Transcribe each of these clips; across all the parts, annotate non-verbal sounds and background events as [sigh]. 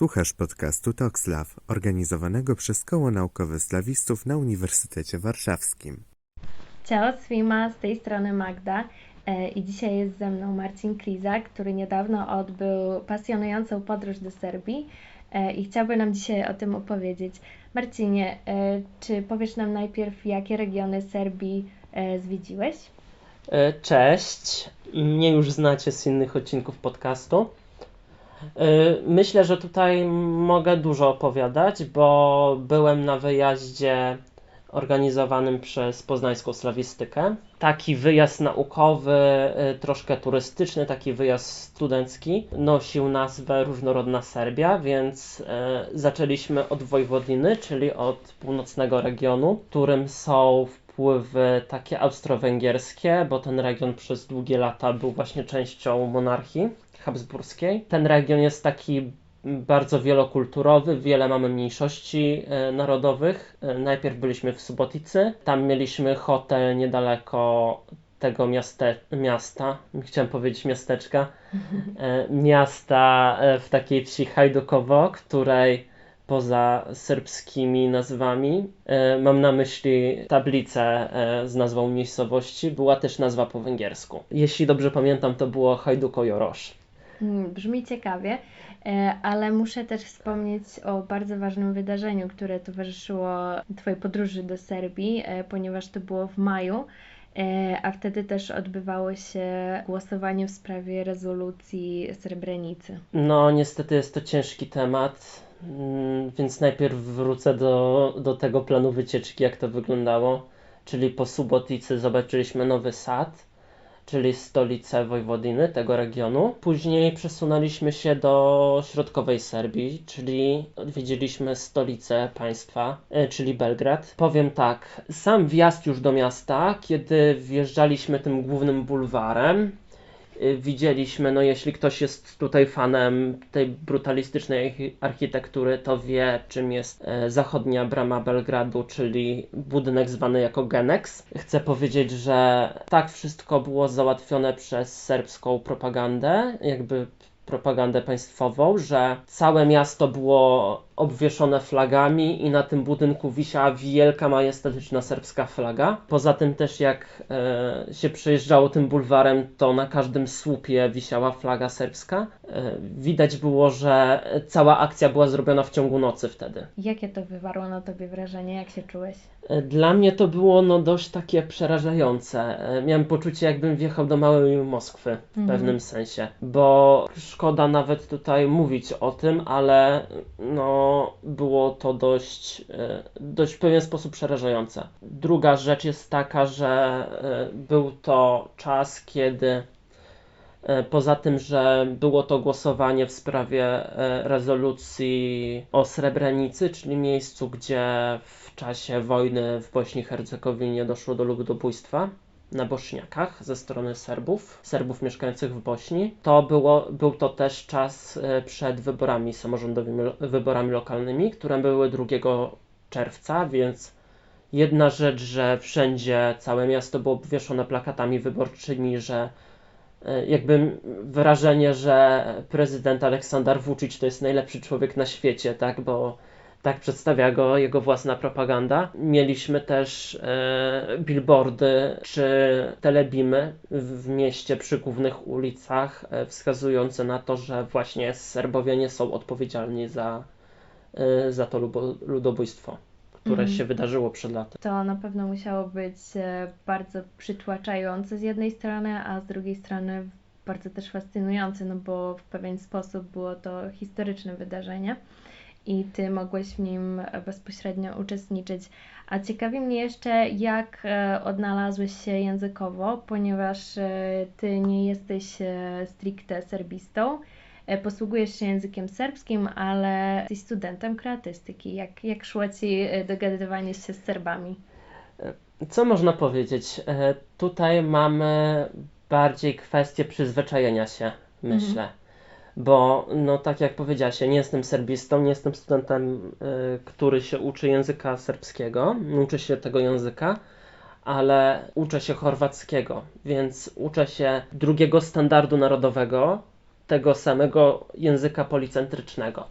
Słuchasz podcastu Toxlav, organizowanego przez Koło Naukowe Slawistów na Uniwersytecie Warszawskim. Ciao, Swima, z tej strony Magda e, i dzisiaj jest ze mną Marcin Klizak, który niedawno odbył pasjonującą podróż do Serbii e, i chciałby nam dzisiaj o tym opowiedzieć. Marcinie, e, czy powiesz nam najpierw, jakie regiony Serbii e, zwiedziłeś? Cześć, mnie już znacie z innych odcinków podcastu. E, Myślę, że tutaj mogę dużo opowiadać, bo byłem na wyjaździe organizowanym przez Poznańską Slawistykę. Taki wyjazd naukowy, e, troszkę turystyczny, taki wyjazd studencki nosił nazwę Różnorodna Serbia, więc e, zaczęliśmy od Wojwodiny, czyli od północnego regionu, którym są wpływy takie austro-węgierskie, bo ten region przez długie lata był właśnie częścią monarchii habsburskiej. Ten region jest taki bardzo wielokulturowy, wiele mamy mniejszości e, narodowych. E, najpierw byliśmy w Suboticy, tam mieliśmy hotel niedaleko tego miaste, miasta, chciałem powiedzieć miasteczka, e, miasta w takiej wsi Hajdukowo, której poza serbskimi nazwami, mam na myśli tablicę z nazwą miejscowości, była też nazwa po węgiersku. Jeśli dobrze pamiętam, to było Hajduko Jorosz. Mm, Brzmi ciekawie, e, ale muszę też wspomnieć o bardzo ważnym wydarzeniu, które towarzyszyło Twojej podróży do Serbii, e, ponieważ to było w maju, e, a wtedy też odbywało się głosowanie w sprawie rezolucji Srebrenicy. No, niestety jest to ciężki temat, mm, więc najpierw wrócę do, do tego planu wycieczki, jak to wyglądało. Czyli po Suboticy zobaczyliśmy Nowy Sad, czyli stolicę Wojwodiny, tego regionu. Później przesunęliśmy się do środkowej Serbii, czyli odwiedziliśmy stolicę państwa, e, czyli Belgrad. Powiem tak, sam wjazd już do miasta, kiedy wjeżdżaliśmy tym głównym bulwarem, widzieliśmy, no jeśli ktoś jest tutaj fanem tej brutalistycznej archi- architektury, to wie czym jest e, zachodnia brama Belgradu, czyli budynek zwany jako Genex. Chcę powiedzieć, że tak wszystko było załatwione przez serbską propagandę, jakby propagandę państwową, że całe miasto było obwieszone flagami i na tym budynku wisiała wielka, majestatyczna serbska flaga. Poza tym też jak e, się przejeżdżało tym bulwarem, to na każdym słupie wisiała flaga serbska. E, widać było, że cała akcja była zrobiona w ciągu nocy wtedy. Jakie to wywarło na Tobie wrażenie? Jak się czułeś? E, Dla mnie to było no dość takie przerażające. E, Miałem poczucie, jakbym wjechał do małej Moskwy w Mhm. pewnym sensie, bo szkoda nawet tutaj mówić o tym, ale no było to dość, e, dość w pewien sposób przerażające. Druga rzecz jest taka, że e, był to czas, kiedy E, Poza tym, że było to głosowanie w sprawie rezolucji o Srebrenicy, czyli miejscu, gdzie w czasie wojny w Bośni i Hercegowinie doszło do ludobójstwa na Bośniakach ze strony Serbów, Serbów mieszkających w Bośni. To było, był to też czas e, przed wyborami samorządowymi, wyborami lokalnymi, które były 2 czerwca, więc jedna rzecz, że wszędzie całe miasto było obwieszone plakatami wyborczymi, że E, jakby wrażenie, że prezydent Aleksander Vučić to jest najlepszy człowiek na świecie, tak, bo tak przedstawia go jego własna propaganda. Mieliśmy też e, billboardy czy telebimy w mieście przy głównych ulicach, e, wskazujące na to, że właśnie Serbowie nie są odpowiedzialni za, e, za to lubo, ludobójstwo, które Mhm. się wydarzyło przed laty. To na pewno musiało być e, bardzo przytłaczające z jednej strony, a z drugiej strony bardzo też fascynujące, no bo w pewien sposób było to historyczne wydarzenie i ty mogłeś w nim bezpośrednio uczestniczyć. A ciekawi mnie jeszcze, jak e, odnalazłeś się językowo, ponieważ e, ty nie jesteś e, stricte serbistą. Posługujesz się językiem serbskim, ale jesteś studentem kreatystyki. Jak, jak szło ci dogadywanie się z Serbami? Co można powiedzieć? Tutaj mamy bardziej kwestię przyzwyczajenia się, myślę. Bo, no tak jak powiedziałaś, ja nie jestem serbistą, nie jestem studentem, y, który się uczy języka serbskiego, uczę się tego języka, ale uczę się chorwackiego, więc uczę się drugiego standardu narodowego, tego samego języka policentrycznego.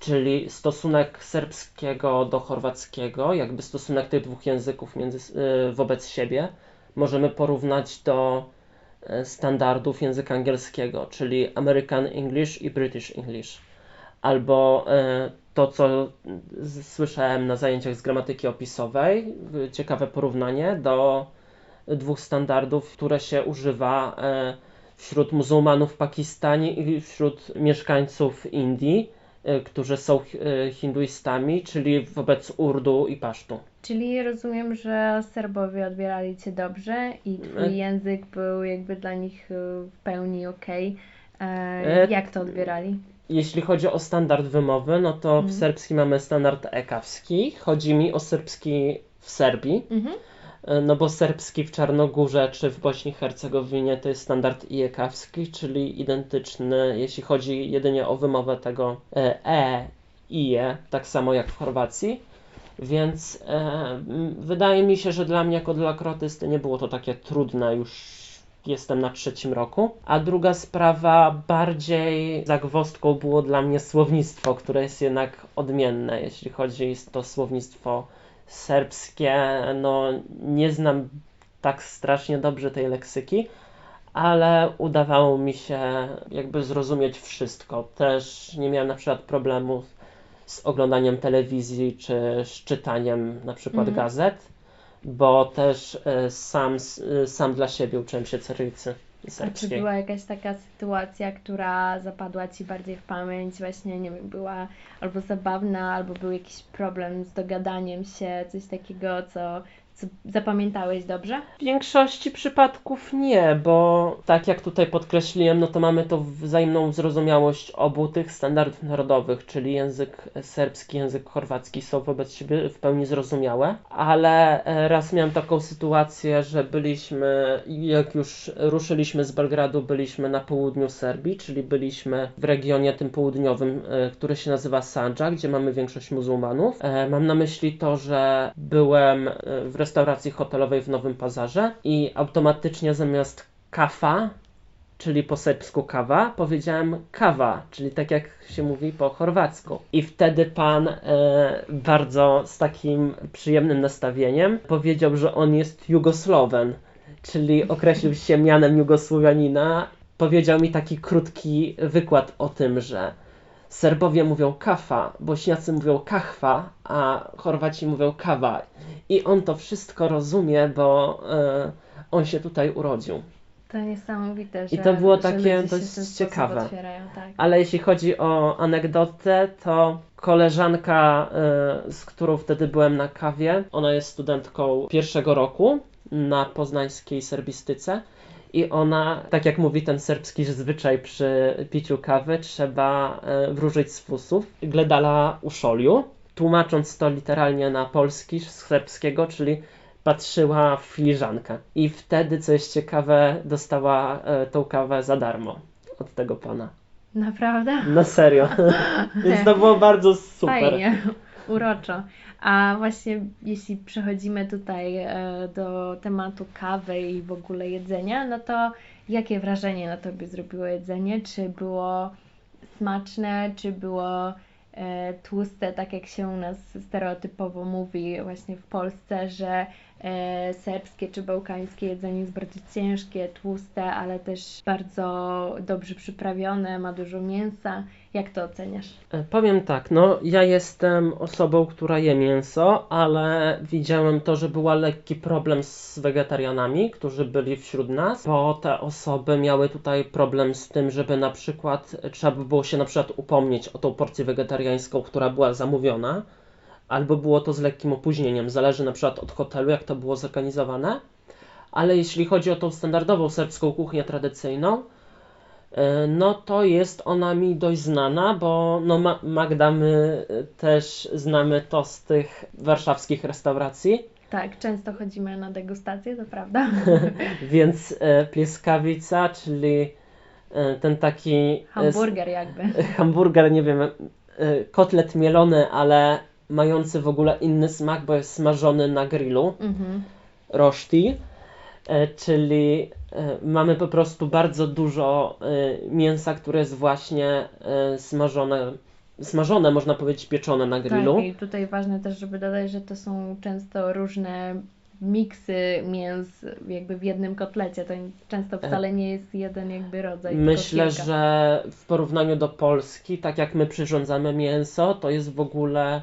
czyli stosunek serbskiego do chorwackiego, jakby stosunek tych dwóch języków między, y, wobec siebie, możemy porównać do standardów języka angielskiego, czyli American English i British English. Albo y, to, co słyszałem na zajęciach z gramatyki opisowej, ciekawe porównanie do dwóch standardów, które się używa e, wśród muzułmanów w Pakistanie i wśród mieszkańców Indii, e, którzy są e, hinduistami, czyli wobec Urdu i Pasztu. Czyli rozumiem, że Serbowie odbierali Cię dobrze i Twój E- język był jakby dla nich w pełni okej. E, E- Jak to odbierali? Jeśli chodzi o standard wymowy, no to w Mhm. serbskim mamy standard ekawski. Chodzi mi o serbski w Serbii, Mhm. E, no bo serbski w Czarnogórze czy w Bośni i Hercegowinie to jest standard iekawski, czyli identyczny, jeśli chodzi jedynie o wymowę tego e, e, ije, tak samo jak w Chorwacji. Więc e, wydaje mi się, że dla mnie jako dla krotysty nie było to takie trudne już jestem na trzecim roku. A druga sprawa, bardziej zagwozdką było dla mnie słownictwo, które jest jednak odmienne, jeśli chodzi o to słownictwo serbskie. No, nie znam tak strasznie dobrze tej leksyki, ale udawało mi się jakby zrozumieć wszystko. Też nie miałem na przykład problemu z oglądaniem telewizji czy z czytaniem na przykład Mhm. gazet, bo też e, sam, e, sam dla siebie uczyłem się cyrylicy A czy była jakaś taka sytuacja, która zapadła Ci bardziej w pamięć, właśnie, nie wiem, była albo zabawna, albo był jakiś problem z dogadaniem się, coś takiego, co zapamiętałeś dobrze? W większości przypadków nie, bo tak jak tutaj podkreśliłem, no to mamy to wzajemną zrozumiałość obu tych standardów narodowych, czyli język serbski, język chorwacki są wobec siebie w pełni zrozumiałe, ale e, raz miałem taką sytuację, że byliśmy, jak już ruszyliśmy z Belgradu, byliśmy na południu Serbii, czyli byliśmy w regionie tym południowym, e, który się nazywa Sandża, gdzie mamy większość muzułmanów. E, Mam na myśli to, że byłem w restauracji hotelowej w Nowym Pazarze i automatycznie zamiast kafa, czyli po serbsku kawa, powiedziałem kawa, czyli tak jak się mówi po chorwacku. I wtedy pan e, bardzo z takim przyjemnym nastawieniem powiedział, że on jest Jugosłowen, czyli określił się mianem Jugosłowianina. Powiedział mi taki krótki wykład o tym, że Serbowie mówią kafa, Bośniacy mówią kachwa, a Chorwaci mówią kawa. I on to wszystko rozumie, bo e, on się tutaj urodził. To niesamowite, że I to było takie dość ciekawe. Tak. Ale jeśli chodzi o anegdotę, to koleżanka, e, z którą wtedy byłem na kawie, ona jest studentką pierwszego roku na poznańskiej serbistyce. I ona, tak jak mówi ten serbski zwyczaj przy piciu kawy, trzeba e, wróżyć z fusów. Gledala u szoliu, tłumacząc to literalnie na polski z serbskiego, czyli patrzyła w filiżankę. I wtedy, co jest ciekawe, dostała e, tą kawę za darmo od tego pana. Naprawdę? Na serio. [laughs] Więc to było bardzo super. Fajnie, uroczo. A właśnie jeśli przechodzimy tutaj e, do tematu kawy i w ogóle jedzenia, no to jakie wrażenie na Tobie zrobiło jedzenie? Czy było smaczne, czy było e, tłuste, tak jak się u nas stereotypowo mówi właśnie w Polsce, że e, serbskie czy bałkańskie jedzenie jest bardzo ciężkie, tłuste, ale też bardzo dobrze przyprawione, ma dużo mięsa. Jak to oceniasz? E, Powiem tak, no ja jestem osobą, która je mięso, ale widziałem to, że był lekki problem z wegetarianami, którzy byli wśród nas, bo te osoby miały tutaj problem z tym, żeby na przykład trzeba by było się na przykład upomnieć o tą porcję wegetariańską, która była zamówiona, albo było to z lekkim opóźnieniem, zależy na przykład od hotelu, jak to było zorganizowane. Ale jeśli chodzi o tą standardową serbską kuchnię tradycyjną, E, No to jest ona mi dość znana, bo no Ma- Magda my e, też znamy to z tych warszawskich restauracji, Tak, często chodzimy na degustacje, to prawda? [laughs] więc e, plieskawica, czyli e, ten taki e, Hamburger jakby. hamburger, nie wiem, e, kotlet mielony, ale mający w ogóle inny smak, bo jest smażony na grillu. Mhm. roszti, e, czyli e, mamy po prostu bardzo dużo e, mięsa, które jest właśnie e, smażone smażone, można powiedzieć, pieczone na grillu. Tak, i tutaj ważne też, żeby dodać, że to są często różne miksy mięs jakby w jednym kotlecie. To często wcale nie jest jeden jakby rodzaj. Myślę, że w porównaniu do Polski, tak jak my przyrządzamy mięso, to jest w ogóle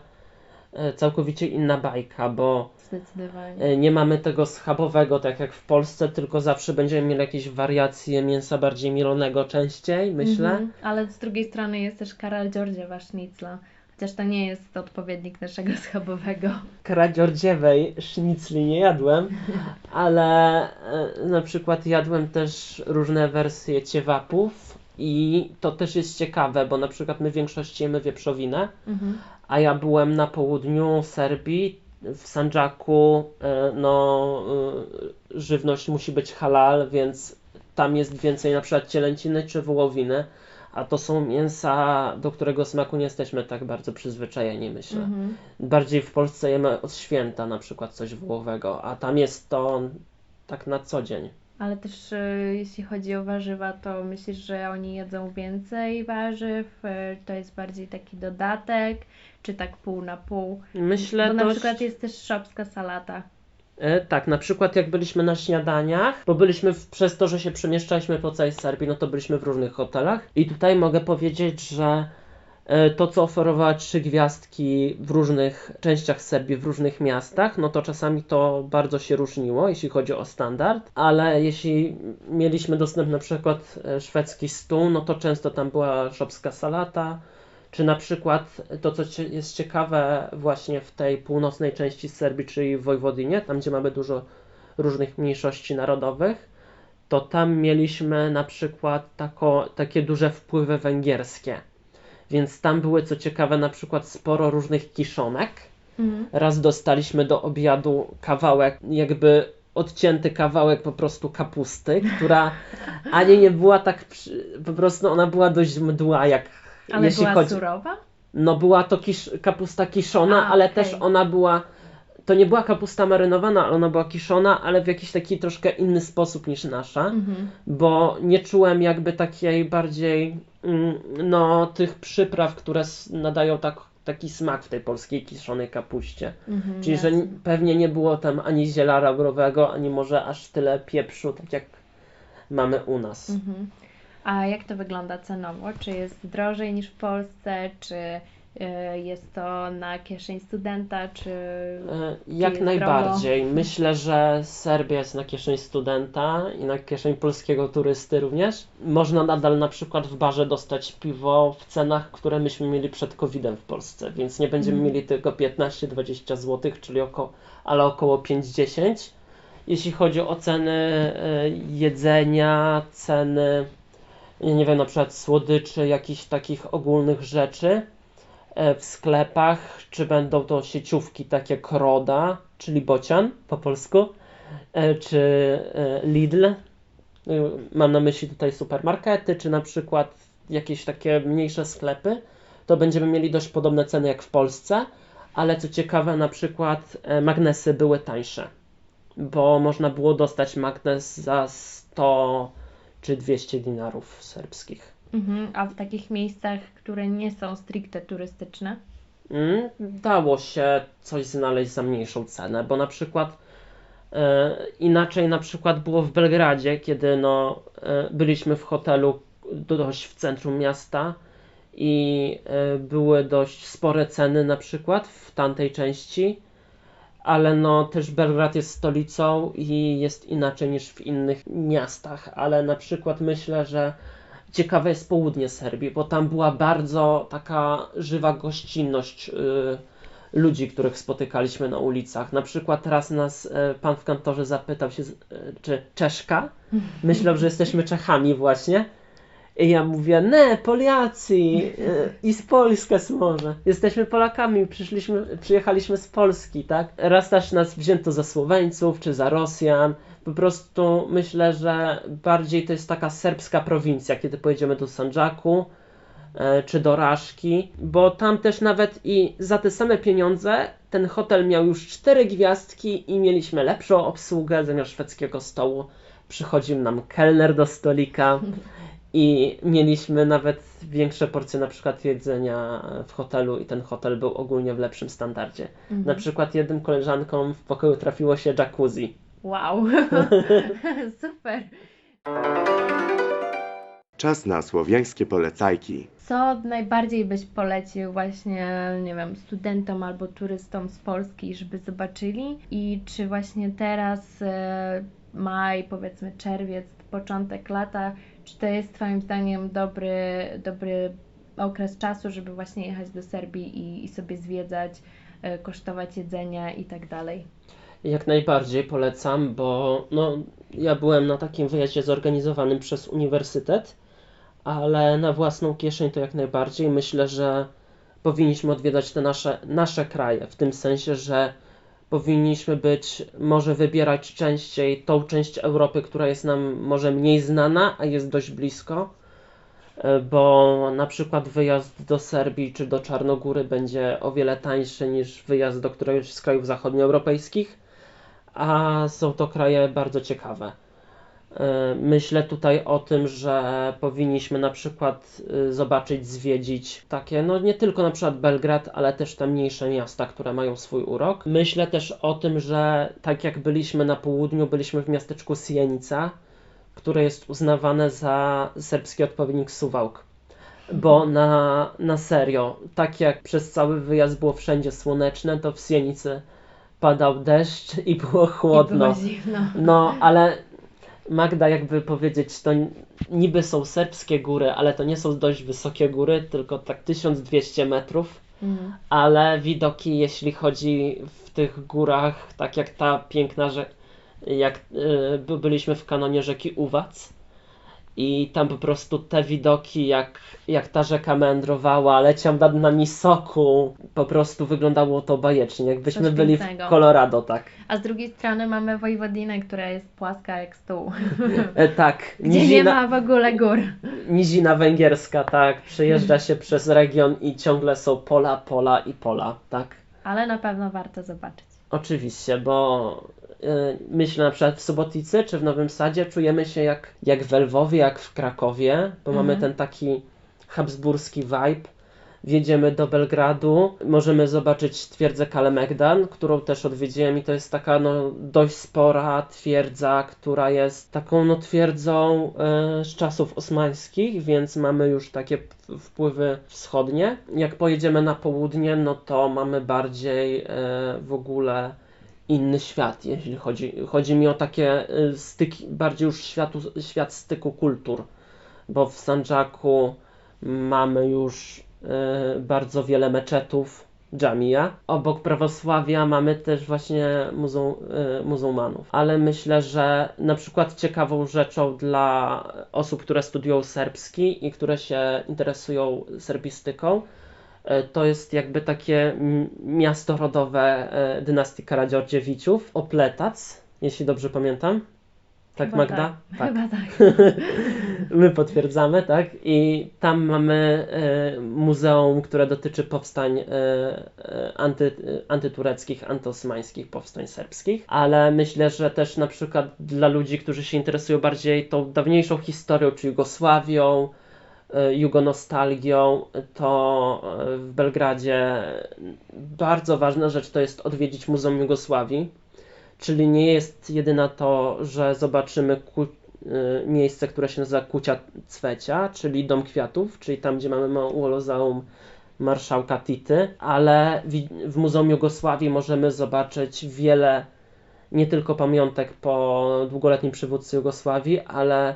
e, całkowicie inna bajka, bo Zdecydowanie. e, nie mamy tego schabowego, tak jak w Polsce, tylko zawsze będziemy mieli jakieś wariacje mięsa bardziej mielonego częściej, myślę. Mhm. Ale z drugiej strony jest też Karol Georgiewa sznicla. Chociaż to nie jest odpowiednik naszego [laughs] schabowego. kradziordziewej sznicli nie jadłem, [laughs] ale e, na przykład jadłem też różne wersje ciewapów i to też jest ciekawe, bo na przykład my w większości jemy wieprzowinę, Mhm. a ja byłem na południu Serbii, w Sandżaku, e, no e, żywność musi być halal, więc tam jest więcej na przykład cielęciny czy wołowiny, a to są mięsa, do którego smaku nie jesteśmy tak bardzo przyzwyczajeni, myślę. Mhm. Bardziej w Polsce jemy od święta na przykład coś wołowego, a tam jest to tak na co dzień. Ale też e, jeśli chodzi o warzywa, to myślisz, że oni jedzą więcej warzyw? E, To jest bardziej taki dodatek, czy tak pół na pół? Myślę Bo na dość... przykład jest też szopska salata. E, tak, na przykład jak byliśmy na śniadaniach, bo byliśmy w, przez to, że się przemieszczaliśmy po całej Serbii, no to byliśmy w różnych hotelach i tutaj mogę powiedzieć, że to, co oferowała trzy gwiazdki w różnych częściach Serbii, w różnych miastach, no to czasami to bardzo się różniło, jeśli chodzi o standard, ale jeśli mieliśmy dostęp na przykład e, szwedzki stół, no to często tam była szopska salata, czy na przykład to, co jest ciekawe właśnie w tej północnej części Serbii, czyli w Wojwodinie, tam gdzie mamy dużo różnych mniejszości narodowych, to tam mieliśmy na przykład tako, takie duże wpływy węgierskie. Więc tam były, co ciekawe, na przykład sporo różnych kiszonek. Mhm. Raz dostaliśmy do obiadu kawałek, jakby odcięty kawałek po prostu kapusty, która [laughs] ani nie była tak, przy, po prostu ona była dość mdła, jak Ale jeśli była chodzi. surowa? No była to kisz, kapusta kiszona, A, ale okej. też ona była, to nie była kapusta marynowana, ale ona była kiszona, ale w jakiś taki troszkę inny sposób niż nasza, Mhm. bo nie czułem jakby takiej bardziej, mm, no, tych przypraw, które nadają tak, taki smak w tej polskiej kiszonej kapuście. Mhm, Czyli, że jasne. n- pewnie nie było tam ani ziela laurowego, ani może aż tyle pieprzu, tak jak mamy u nas. Mhm. A jak to wygląda cenowo? Czy jest drożej niż w Polsce? Czy jest to na kieszeń studenta? Czy E, Jak najbardziej. Myślę, że Serbia jest na kieszeń studenta i na kieszeń polskiego turysty również. Można nadal na przykład w barze dostać piwo w cenach, które myśmy mieli przed COVID-em w Polsce, więc nie będziemy Mhm. mieli tylko 15-20 zł, czyli około, ale około 5-10. Jeśli chodzi o ceny e, jedzenia, ceny, nie wiem, na przykład słodyczy, jakichś takich ogólnych rzeczy, e, w sklepach, czy będą to sieciówki takie jak Roda, czyli Bocian po polsku, e, czy e, Lidl. E, Mam na myśli tutaj supermarkety, czy na przykład jakieś takie mniejsze sklepy, to będziemy mieli dość podobne ceny jak w Polsce, ale co ciekawe, na przykład e, magnesy były tańsze, bo można było dostać magnes za 100 czy 200 dinarów serbskich. Mhm. A w takich miejscach, które nie są stricte turystyczne? Mm, dało się coś znaleźć za mniejszą cenę, bo na przykład e, inaczej na przykład było w Belgradzie, kiedy no, e, byliśmy w hotelu dość w centrum miasta i e, były dość spore ceny na przykład w tamtej części, ale no też Belgrad jest stolicą i jest inaczej niż w innych miastach, ale na przykład myślę, że ciekawe jest południe Serbii, bo tam była bardzo taka żywa gościnność y, ludzi, których spotykaliśmy na ulicach. Na przykład raz nas y, pan w kantorze zapytał się, z- y, czy Czeszka? [laughs] Myślał, że jesteśmy Czechami właśnie. I ja mówię, ne, Poliacy i z Polski może. Jesteśmy Polakami, przyszliśmy, przyjechaliśmy z Polski, tak? Raz też nas wzięto za Słoweńców czy za Rosjan. Po prostu myślę, że bardziej to jest taka serbska prowincja, kiedy pojedziemy do Sandżaku e, czy do Raszki, bo tam też nawet i za te same pieniądze ten hotel miał już cztery gwiazdki i mieliśmy lepszą obsługę zamiast szwedzkiego stołu. Przychodził nam kelner do stolika I mieliśmy nawet większe porcje na przykład jedzenia w hotelu i ten hotel był ogólnie w lepszym standardzie. Mhm. Na przykład jednym koleżankom w pokoju trafiło się jacuzzi. Wow, [laughs] super. Czas na słowiańskie polecajki. Co najbardziej byś polecił właśnie, nie wiem, studentom albo turystom z Polski, żeby zobaczyli? I czy właśnie teraz, e, maj, powiedzmy czerwiec, początek lata, czy to jest Twoim zdaniem dobry, dobry okres czasu, żeby właśnie jechać do Serbii i, i sobie zwiedzać, e, kosztować jedzenia i tak dalej? Jak najbardziej polecam, bo no, ja byłem na takim wyjeździe zorganizowanym przez uniwersytet, ale na własną kieszeń to jak najbardziej. Myślę, że powinniśmy odwiedzać te nasze, nasze kraje, w tym sensie, że powinniśmy być, może wybierać częściej tą część Europy, która jest nam może mniej znana, a jest dość blisko, e, bo na przykład wyjazd do Serbii czy do Czarnogóry będzie o wiele tańszy niż wyjazd do któregoś z krajów zachodnioeuropejskich, a są to kraje bardzo ciekawe. E, Myślę tutaj o tym, że powinniśmy na przykład y, zobaczyć, zwiedzić takie, no nie tylko na przykład Belgrad, ale też te mniejsze miasta, które mają swój urok. Myślę też o tym, że tak jak byliśmy na południu, byliśmy w miasteczku Sienica, które jest uznawane za serbski odpowiednik Suwałk. Bo na, na serio, tak jak przez cały wyjazd było wszędzie słoneczne, to w Sienicy padał deszcz i było chłodno. I było. No, ale Magda, jakby powiedzieć, to niby są serbskie góry, ale to nie są dość wysokie góry, tylko tak 1200 metrów, Mhm. ale widoki, jeśli chodzi w tych górach, tak jak ta piękna rzeka, jak y, by- byliśmy w kanonie rzeki Uwac i tam po prostu te widoki, jak, jak ta rzeka meandrowała, leciał nad nami soku, po prostu wyglądało to bajecznie, jakbyśmy Coś byli w. Colorado, tak. A z drugiej strony mamy Wojwodinę, która jest płaska jak stół, E, tak, [laughs] gdzie nie nizina, ma w ogóle gór. nizina węgierska, tak, przejeżdża się przez region i ciągle są pola, pola i pola, tak. Ale na pewno warto zobaczyć. Oczywiście, bo myślę na przykład w Soboticy czy w Nowym Sadzie czujemy się jak, jak w Lwowie, jak w Krakowie, bo mamy Mhm. ten taki habsburski vibe. Wjedziemy do Belgradu, możemy zobaczyć twierdzę Kalemegdan, którą też odwiedziłem i to jest taka no, dość spora twierdza, która jest taką no, twierdzą e, z czasów osmańskich, więc mamy już takie wpływy wschodnie. Jak pojedziemy na południe, no to mamy bardziej e, w ogóle inny świat, jeśli chodzi, chodzi mi o takie e, styki, bardziej już światu, świat styku kultur, bo w Sandżaku mamy już e, bardzo wiele meczetów, dżamia. Obok prawosławia mamy też właśnie muzuł, e, muzułmanów. Ale myślę, że na przykład ciekawą rzeczą dla osób, które studiują serbski i które się interesują serbistyką, to jest jakby takie miasto rodowe e, dynastii Karadziordziewiciów, Opletac, jeśli dobrze pamiętam. Tak, Chyba Magda? Tak. Chyba tak. [laughs] My potwierdzamy, tak? I tam mamy e, muzeum, które dotyczy powstań e, e, anty, e, antytureckich, antyosmańskich powstań serbskich, ale myślę, że też na przykład dla ludzi, którzy się interesują bardziej tą dawniejszą historią, czy Jugosławią, e, jugonostalgią, to e, w Belgradzie bardzo ważna rzecz to jest odwiedzić Muzeum Jugosławii. Czyli nie jest jedyna to, że zobaczymy y, miejsce, które się nazywa Kucia Cwecia, czyli Dom Kwiatów, czyli tam, gdzie mamy Mauzoleum Marszałka Tity, ale w Muzeum Jugosławii możemy zobaczyć wiele nie tylko pamiątek po długoletnim przywódcy Jugosławii, ale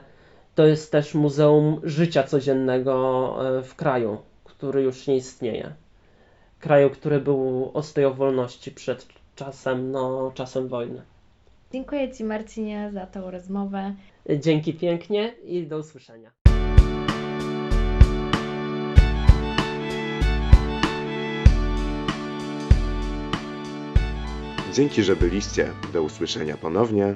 to jest też Muzeum Życia Codziennego e, w kraju, który już nie istnieje. Kraju, który był ostoją wolności przed czasem, no, czasem wojny. Dziękuję Ci Marcinie za tą rozmowę. Dzięki pięknie i do usłyszenia. Dzięki, że byliście. Do usłyszenia ponownie.